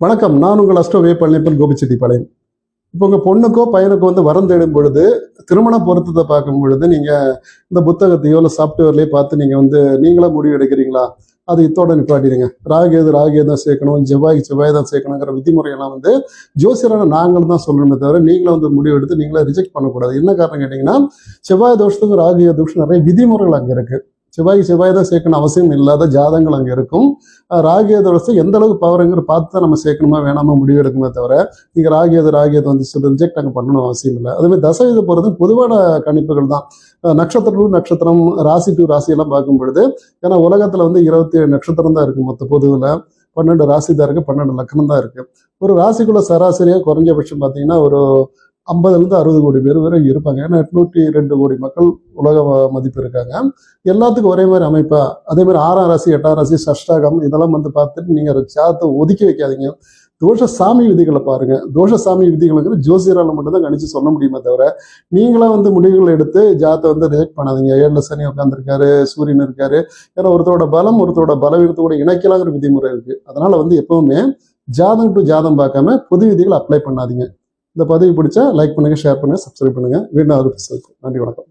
வணக்கம். நான் உங்கள் அஷ்டோ வே பழனிப்பன் கோபிச்செட்டிப்பாளையம். இப்போ உங்கள் பொண்ணுக்கோ பையனுக்கோ வந்து வரம் தேடும் பொழுது திருமண பொருத்தத்தை பார்க்கும் பொழுது நீங்கள் இந்த புத்தகத்தையோ இல்லை சாஃப்ட்வேர்லேயே பார்த்து நீங்கள் வந்து நீங்களே முடிவு எடுக்கிறீங்களா? அது இத்தோட நிப்பாட்டிடுங்க. ராகேது ராகே தான் சேர்க்கணும் செவ்வாய்க்கு செவ்வாய் தான் சேர்க்கணுங்கிற விதிமுறையெல்லாம் வந்து ஜோசியரான நாங்கள் தான் சொல்லணுமே தவிர நீங்களும் வந்து முடிவு எடுத்து நீங்களே ரிஜெக்ட் பண்ணக்கூடாது. என்ன காரணம் கேட்டிங்கன்னா செவ்வாய் தோஷத்துக்கும் ராகிய தோஷம் நிறைய விதிமுறைகள் அங்கே இருக்குது செவ்வாய்க்கு செவ்வாய் தான் சேர்க்கணும் அவசியம் இல்லாத ஜாதங்கள் அங்கே இருக்கும். அஹ் எந்த அளவுக்கு பவருங்கிற பார்த்து தான் நம்ம சேர்க்கணுமா வேணாமா முடிவு எடுக்குமே தவிர நீங்கள் ராகியது ராகியது வந்து சொல்லி ரிஜெக்ட் அங்கே பண்ணணும் அவசியம் இல்லை. அதுமாதிரி இது போகிறது பொதுவான கணிப்புகள் தான். நட்சத்திரம் நட்சத்திரம் ராசி டு ராசியெல்லாம் பார்க்கும் பொழுது ஏன்னா உலகத்தில் வந்து இருபத்தி ஏழு நட்சத்திரம் தான் இருக்குது மொத்த பொதுவில். பன்னெண்டு ராசி தான் இருக்குது பன்னெண்டு லக்னம் தான் இருக்குது ஒரு ராசிக்குள்ள சராசரியாக குறைஞ்சபட்சம் பார்த்தீங்கன்னா ஒரு ஐம்பதுலேருந்து அறுபது கோடி பேர் வரை இருப்பாங்க. ஏன்னா எட்நூற்றி ரெண்டு கோடி மக்கள் உலக மதிப்பு இருக்காங்க. எல்லாத்துக்கும் ஒரே மாதிரி அமைப்பா. அதே மாதிரி ஆறாம் ராசி எட்டாம் ராசி சஷ்டாகம் இதெல்லாம் வந்து பார்த்துட்டு நீங்கள் ஜாதத்தை ஒதுக்கி வைக்காதீங்க. தோஷ சாமி விதிகளை பாருங்க. தோஷ சாமி விதிகளுக்கு ஜோசியரால் மட்டும்தான் கணிச்சு சொல்ல முடியுமே தவிர நீங்களா வந்து முடிவுகள் எடுத்து ஜாதத்தை வந்து ரிஜெக்ட் பண்ணாதீங்க. ஏழில் சனி உட்காந்துருக்காரு சூரியன் இருக்காரு. ஏன்னா ஒருத்தரோட பலம் ஒருத்தரோட பலவீனத்தோட இணைக்கலாங்கிற விதிமுறை இருக்கு. அதனால வந்து எப்பவுமே ஜாதம் டு ஜாதம் பார்க்காம பொது விதிகள் அப்ளை பண்ணாதீங்க. இந்த பதிவு பிடிச்சா லைக் பண்ணுங்க ஷேர் பண்ணுங்க சப்ஸ்கிரைப் பண்ணுங்க. வீണ്ടുம் அவர் நன்றி வணக்கம்.